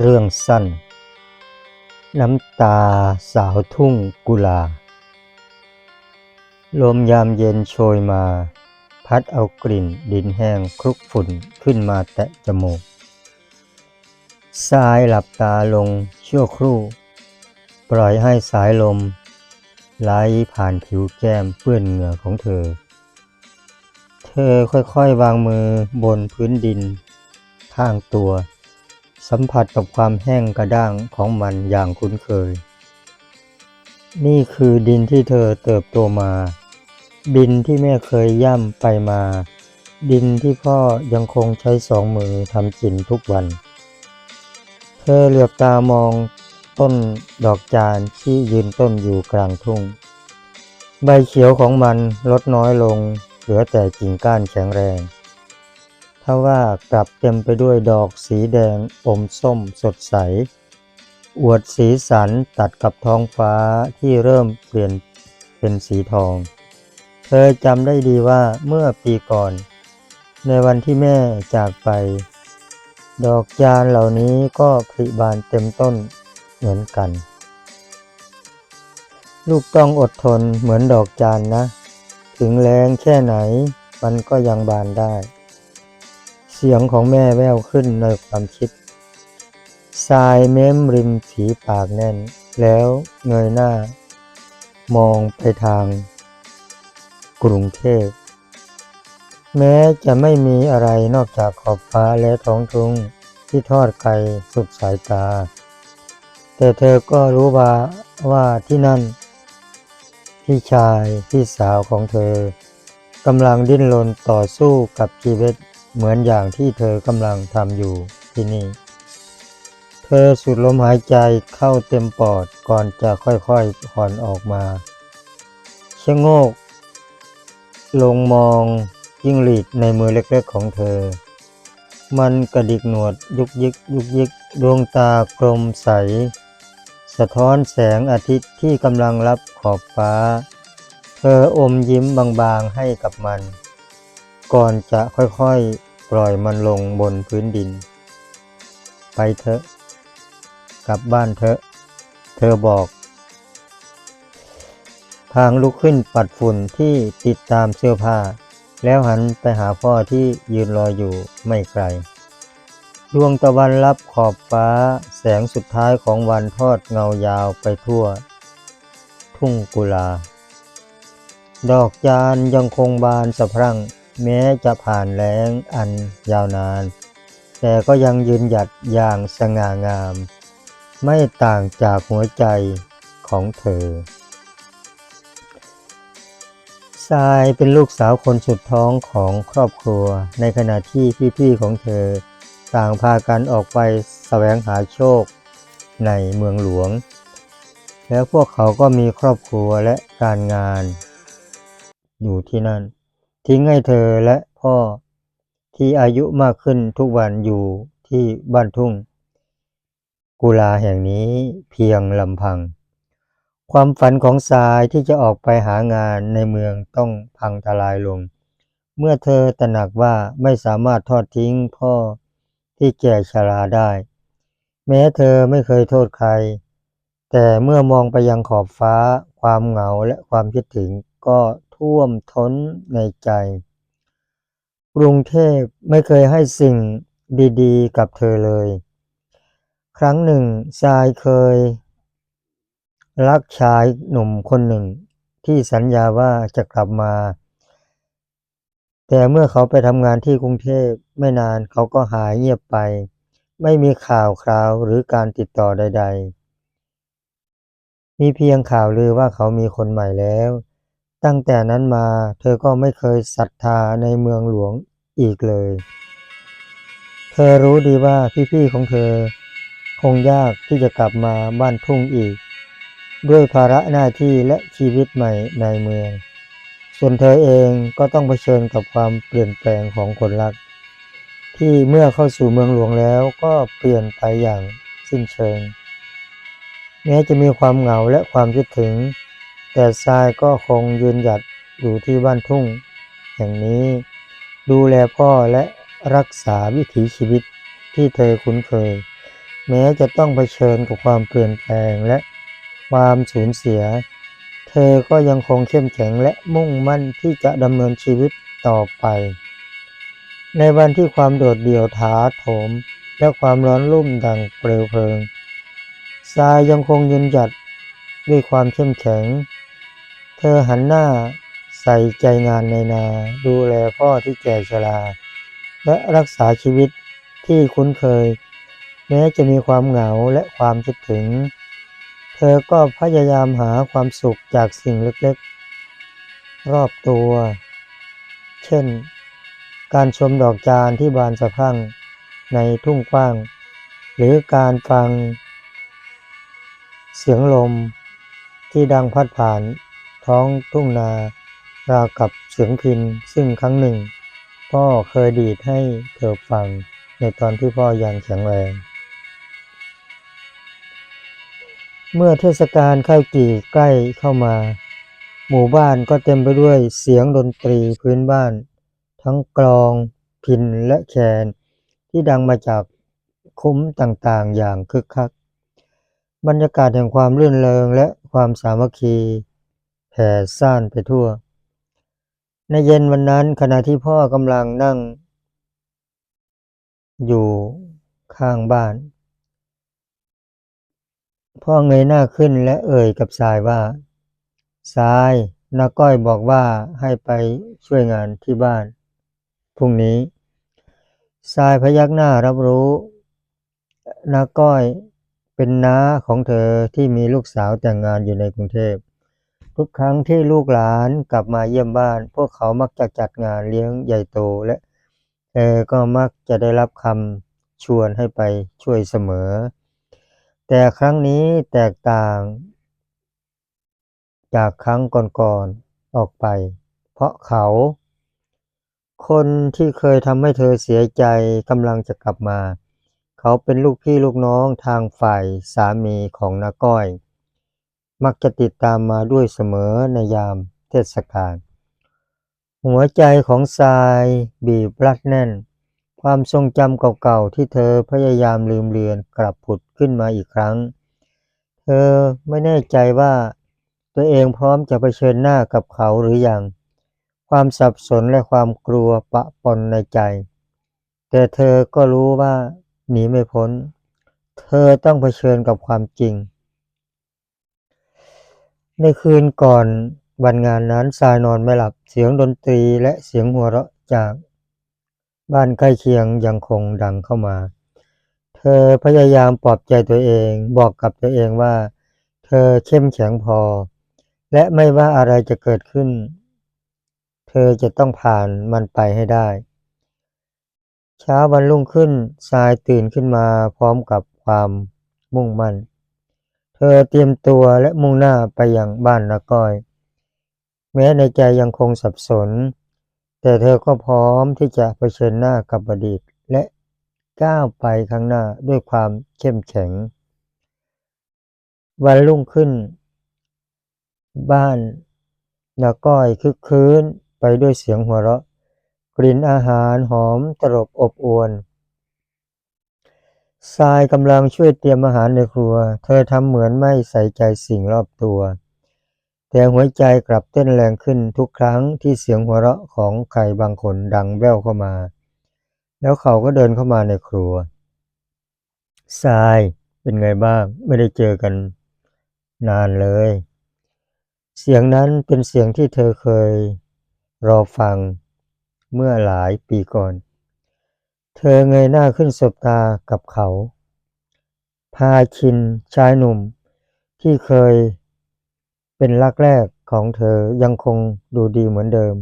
เรื่องสั้น น้ำตาสาวทุ่งกุลา ลมยามเย็นโชยมา พัดเอากลิ่นดินแห้งคลุกฝุ่นขึ้นมาแตะจมูกสายหลับตาลงชั่วครู่ ปล่อยให้สายลม ไหลผ่านผิวแก้มเปื้อนเหงื่อของเธอ เธอค่อยๆวางมือบนพื้นดิน ข้างตัว สัมผัสกับความแห้งกระด้างของมันอย่างคุ้นเคย นี่คือดินที่เธอเติบโตมา ดินที่แม่เคยย่ำไปมา ดินที่พ่อยังคงใช้สองมือทำกินทุกวัน เธอเหลือบตามองต้นดอกจานที่ยืนต้นอยู่กลางทุ่ง ใบเขียวของมันลดน้อยลง เหลือแต่กิ่งก้านแข็งแรง ทว่ากลับเต็มไปด้วยดอกสีแดงอมส้มสดใส อวดสีสันตัดกับท้องฟ้าที่เริ่มเปลี่ยนเป็นสีทอง เธอจำได้ดีว่าเมื่อปีก่อน ในวันที่แม่จากไป ดอกจานเหล่านี้ก็ผลิบานเต็มต้นเหมือนกัน ลูกต้องอดทนเหมือนดอกจานนะ ถึงแรงแค่ไหนมันก็ยังบานได้ สียงของแม่แววขึ้นในความคิดทรายเม้มริมฝีปากแน่น แล้วเงยหน้า มองไปทาง กรุงเทพ แม้จะไม่มีอะไรนอกจากขอบฟ้าและท้องทุ่งที่ทอดไกลสุดสายตา แต่เธอก็รู้ว่าว่าที่นั่น พี่ชายพี่สาวของเธอกำลังดิ้นรนต่อสู้กับชีวิต เหมือนอย่างที่เธอกำลังทำอยู่ที่นี่ เธอสูดลมหายใจเข้าเต็มปอดก่อนจะค่อยๆผ่อนออกมาชะโงก ลงมองยิ่งหลีดในมือเล็กๆของเธอ มันกระดิกหนวดยุกยิกยุกยิกดวงตากลมใส สะท้อนแสงอาทิตย์ที่กำลังรับขอบฟ้า เธออมยิ้มบางๆให้กับมัน ก่อนจะค่อยๆ ปล่อยมันลงบนพื้นดิน ไปเถอะ กลับบ้านเถอะ เธอบอกทางลุกขึ้นปัดฝุ่นที่ติดตามเสื้อผ้า แล้วหันไปหาพ่อที่ยืนรออยู่ไม่ไกลดวงตะวันรับขอบฟ้าแสงสุดท้ายของวันทอดเงายาวไปทั่ว ทุ่งกุลา ดอกจานยังคงบานสะพรั่ง แม้จะผ่านแล้งอันยาวนาน แต่ก็ยังยืนหยัดอย่างสง่างาม ไม่ต่างจากหัวใจของเธอทรายเป็นลูกสาวคนสุดท้องของครอบครัว ในขณะที่พี่ๆของเธอ ต่างพากันออกไปแสวงหาโชคในเมืองหลวง แล้วพวกเขาก็มีครอบครัวและการงานอยู่ที่นั่น ทิ้งให้เธอและพ่อที่อายุมากขึ้นทุกวันอยู่ที่บ้านทุ่ง กุลาแห่งนี้เพียงลำพัง ความฝันของทรายที่จะออกไปหางานในเมืองต้องพังทลายลง เมื่อเธอตระหนักว่าไม่สามารถทอดทิ้งพ่อที่แก่ชราได้ แม้เธอไม่เคยโทษใคร แต่เมื่อมองไปยังขอบฟ้า ความเหงาและความคิดถึงก็ ท่วมท้นในใจ กรุงเทพไม่เคยให้สิ่งดีๆ กับเธอเลย ครั้งหนึ่งทรายเคย รักชายหนุ่มคนหนึ่ง ที่สัญญาว่าจะกลับมา แต่เมื่อเขาไปทำงานที่กรุงเทพไม่นานเขาก็หายเงียบไป ไม่มีข่าวคราวหรือการติดต่อใด ๆมีเพียงข่าวลือว่าเขามีคนใหม่แล้ว ตั้งแต่นั้นมาเธอก็ไม่เคยศรัทธาในเมืองหลวงอีกเลย เธอรู้ดีว่าพี่ๆของเธอ คงยากที่จะกลับมาบ้านทุ่งอีก ด้วยภาระหน้าที่และชีวิตใหม่ในเมือง ส่วนเธอเองก็ต้องเผชิญกับความเปลี่ยนแปลงของคนรัก ที่เมื่อเข้าสู่เมืองหลวงแล้วก็เปลี่ยนไปอย่างสิ้นเชิง แม้จะมีความเหงาและความคิดถึง แต่ทรายก็คงยืนหยัดอยู่ที่บ้านทุ่งแห่งนี้ ดูแลพ่อและรักษาวิถีชีวิตที่เธอคุ้นเคย แม้จะต้องเผชิญกับความเปลี่ยนแปลงและความสูญเสีย เธอก็ยังคงเข้มแข็งและมุ่งมั่นที่จะดำเนินชีวิตต่อไป ในวันที่ความโดดเดี่ยวถาโถม และความร้อนรุ่มดังเปลวเพลิงทรายยังคงยืนหยัดด้วยความเข้มแข็ง ธอหันหน้าใส่ใจงานในนา ดูแลพ่อที่แก่ชราและรักษาชีวิตที่คุ้นเคย แม้จะมีความเหงาและความคิดถึง เธอก็พยายามหาความสุขจากสิ่งเล็กๆ รอบตัว เช่น การชมดอกจานที่บานสะพรั่งในทุ่งกว้าง หรือการฟัง เสียงลมที่ดังพัดผ่าน ท้องทุ่งนาราวกับเสียงพินซึ่งครั้งหนึ่ง พ่อเคยดีดให้เธอฟังในตอนที่พ่อยังแข็งแรง เมื่อเทศกาลข้าวจี่ใกล้เข้ามา หมู่บ้านก็เต็มไปด้วยเสียงดนตรีพื้นบ้าน ทั้งกลอง พินและแคนที่ดังมาจากคุ้มต่างๆอย่างคึกคัก บรรยากาศแห่งความรื่นเริงและความสามัคคี แผ่ซ่านไปทั่ว ในเย็นวันนั้นขณะที่พ่อกำลังนั่ง อยู่ข้างบ้าน พ่อเงยหน้าขึ้นและเอ่ยกับทรายว่าทรายนาก้อยบอกว่าให้ไปช่วยงานที่บ้านพรุ่งนี้ทรายพยักหน้ารับรู้นาก้อยเป็นน้าของเธอที่มีลูกสาวแต่งงานอยู่ในกรุงเทพ ทุกครั้งที่ลูกหลานกลับมาเยี่ยมบ้าน พวกเขามักจะจัดงานเลี้ยงใหญ่โตและเธอก็มักจะได้รับคำชวนให้ไปช่วยเสมอ แต่ครั้งนี้แตกต่าง จากครั้งก่อนๆออกไป เพราะเขา คนที่เคยทำให้เธอเสียใจกำลังจะกลับมา เขาเป็นลูกพี่ลูกน้องทางฝ่ายสามีของนาก้อย มักจะติดตามมาด้วยเสมอในยามเทศกาล หัวใจของทรายบีบรัดแน่น ความทรงจำเก่าๆที่เธอพยายามลืมเลือนกลับผุดขึ้นมาอีกครั้ง เธอไม่แน่ใจว่าตัวเองพร้อมจะเผชิญหน้ากับเขาหรือยัง ความสับสนและความกลัวปะปนในใจ แต่เธอก็รู้ว่าหนีไม่พ้น เธอต้องเผชิญกับความจริง ในคืนก่อนวันงานนั้นทรายนอนไม่หลับเสียงดนตรีและเสียงหัวเราะจากบ้านใกล้เคียงยังคงดังเข้ามา เธอพยายามปลอบใจตัวเองบอกกับตัวเองว่า เธอเข้มแข็งพอ และไม่ว่าอะไรจะเกิดขึ้น เธอจะต้องผ่านมันไปให้ได้ เช้าวันรุ่งขึ้นทรายตื่นขึ้นมาพร้อมกับความมุ่งมั่น ธอเตรียมตัวและมุ่งหน้าไปยังบ้านนาก้อย แม้ในใจยังคงสับสน แต่เธอก็พร้อมที่จะเผชิญหน้ากับอดีตและก้าวไปข้างหน้าด้วยความเข้มแข็ง วันรุ่งขึ้น บ้านนาก้อยคึกคืนไปด้วยเสียงหัวเราะ กลิ่นอาหารหอมตลบอบอวน ทรายกำลังช่วยเตรียมอาหารในครัว เธอทำเหมือนไม่ใส่ใจสิ่งรอบตัว แต่หัวใจกลับเต้นแรงขึ้นทุกครั้งที่เสียงหัวเราะของใครบางคนดังแว่วเข้ามา แล้วเขาก็เดินเข้ามาในครัว ทรายเป็นไงบ้าง ไม่ได้เจอกันนานเลย เสียงนั้นเป็นเสียงที่เธอเคยรอฟังเมื่อหลายปีก่อน เธอเงยหน้าขึ้นสบตากับเขา พาคินชายหนุ่ม ที่เคยเป็นรักแรกของเธอยังคงดูดีเหมือนเดิม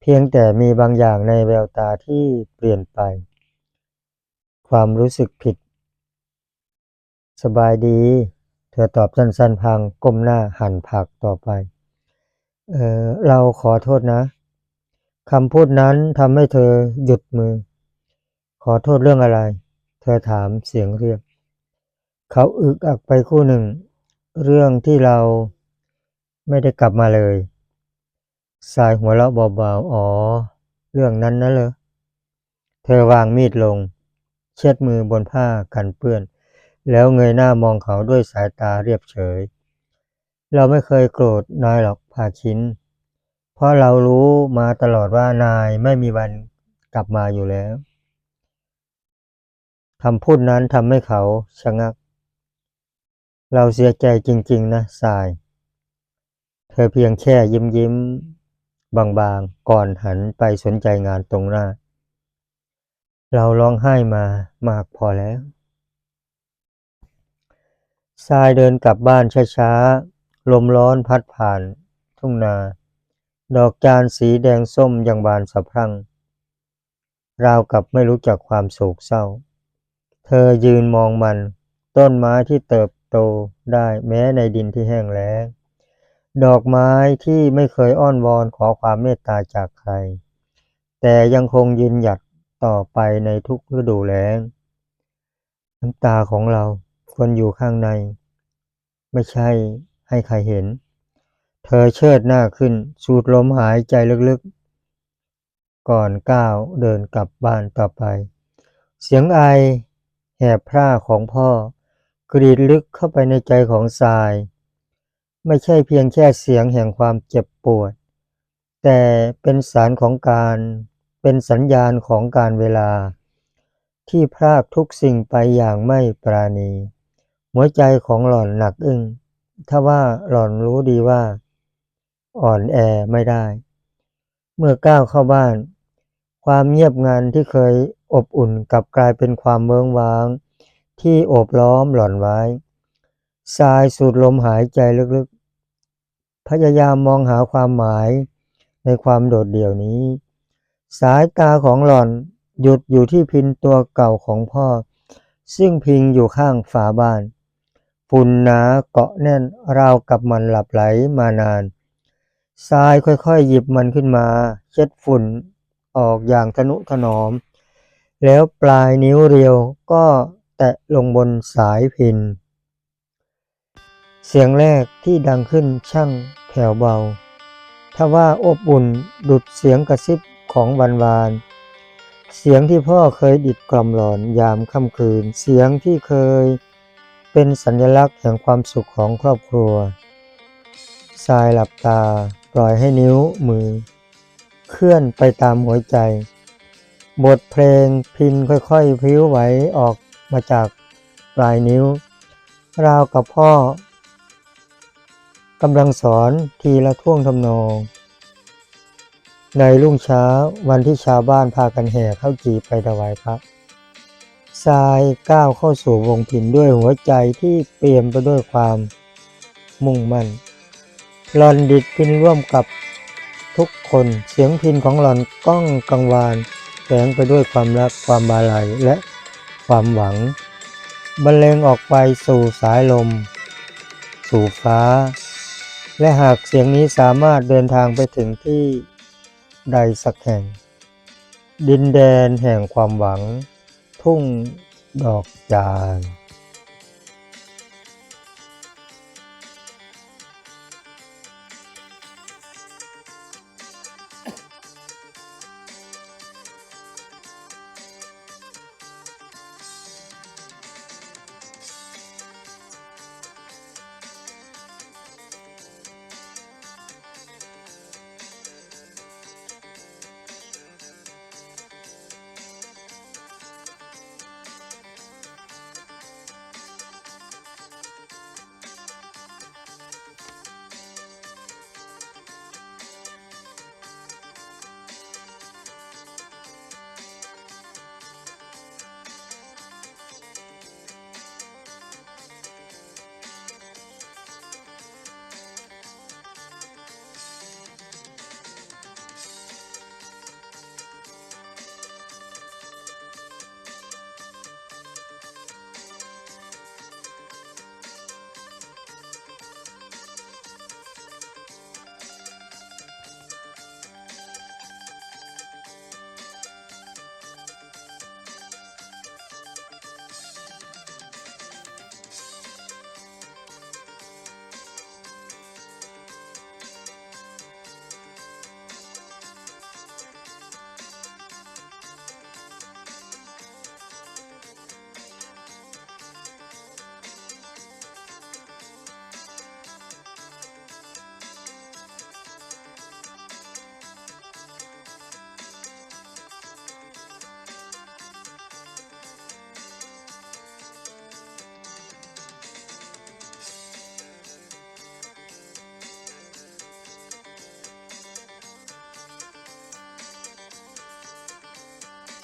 เพียงแต่มีบางอย่างในแววตาที่เปลี่ยนไป ความรู้สึกผิด สบายดี เธอตอบสั้นๆพังก้มหน้าหั่นผักต่อไป เออเราขอโทษนะคำพูดนั้นทำให้เธอหยุดมือ ขอโทษเรื่องอะไร เธอถามเสียงเรียกเขาอึกอักไปคู่หนึ่ง เรื่องที่เราไม่ได้กลับมาเลยสายหัวเราะเบาๆ อ๋อ เรื่องนั้นนะเหรอ เธอวางมีดลง เช็ดมือบนผ้ากันเปื้อน แล้วเงยหน้ามองเขาด้วยสายตาเรียบเฉย เราไม่เคยโกรธนายหรอกพาคิน เพราะเรารู้มาตลอดว่านายไม่มีวันกลับมาอยู่แล้ว คำพูดนั้นทำให้เขาชะงัก เราเสียใจจริง ๆ นะสาย เธอเพียงแค่ยิ้มยิ้มๆบางๆ ก่อนหันไปสนใจงานตรงหน้า เราร้องไห้มามากพอแล้วทรายเดินกลับบ้านช้าๆ ลมร้อนพัดผ่านทุ่งนา ดอกจานสีแดงส้มยังบานสะพรั่ง ราวกับไม่รู้จักความโศกเศร้า เธอยืนมองมัน ต้นไม้ที่เติบโตได้แม้ในดินที่แห้งแล้ง ดอกไม้ที่ไม่เคยอ้อนวอนขอความเมตตาจากใคร แต่ยังคงยืนหยัดต่อไปในทุกฤดูแล้ง น้ำตาของเราควรอยู่ข้างใน ไม่ใช่ให้ใครเห็น เธอเชิดหน้าขึ้น สูดลมหายใจลึกๆ ก่อนก้าวเดินกลับบ้านต่อไป เสียงไอ แหบพร่าของพ่อ กรีดลึกเข้าไปในใจของทราย ไม่ใช่เพียงแค่เสียงแห่งความเจ็บปวด แต่เป็นสารของการเป็นสัญญาณของการเวลา ที่พรากทุกสิ่งไปอย่างไม่ปราณี หัวใจของหล่อนหนักอึ้งถ้าว่าหล่อนรู้ดีว่า อ่อนแอไม่ได้ เมื่อก้าวเข้าบ้าน ความเงียบงันที่เคยอบอุ่นกลับกลายเป็นความเมืองว้าง ที่โอบล้อมหล่อนไว้ทรายสูดลมหายใจลึกๆ พยายามมองหาความหมายในความโดดเดี่ยวนี้ สายตาของหล่อนหยุดอยู่ที่พินตัวเก่าของพ่อ ซึ่งพิงอยู่ข้างฝาบ้าน ฝุ่นหนาเกาะแน่นราวกับมันหลับไหลมานานทรายค่อยๆ หยิบมันขึ้นมา เช็ดฝุ่น ออกอย่างทนุถนอม แล้วปลายนิ้วเรียวก็แตะลงบนสายพิน เสียงแรกที่ดังขึ้นช่างแผ่วเบาทว่าอบอุ่นดุดเสียงกระซิบของวันวาน เสียงที่พ่อเคยดิดกล่อมหลอนยามค่ำคืน เสียงที่เคยเป็นสัญลักษณ์แห่งความสุขของครอบครัวทรายหลับตาปล่อยให้นิ้วมือ เคลื่อนไปตามหัวใจ บทเพลงพินค่อยๆพิ้วไหวออกมาจากปลายนิ้ว ราวกับพ่อกำลังสอนทีละท่วงทำนอง ในรุ่งเช้าวันที่ชาวบ้านพากันแห่เข้าจีไปถวายพระทรายก้าวเข้าสู่วงพินด้วยหัวใจที่เปี่ยมไปด้วยความมุ่งมั่นหลอนดิดพินร่วมกับ ทุกคนเสียงพินของหลอนก้องกังวานแฝงไปด้วยความรักความบาลัยและความหวัง บรรเลงออกไปสู่สายลม สู่ฟ้า และหากเสียงนี้สามารถเดินทางไปถึงที่ใดสักแห่ง ดินแดนแห่งความหวัง ทุ่งดอกจาน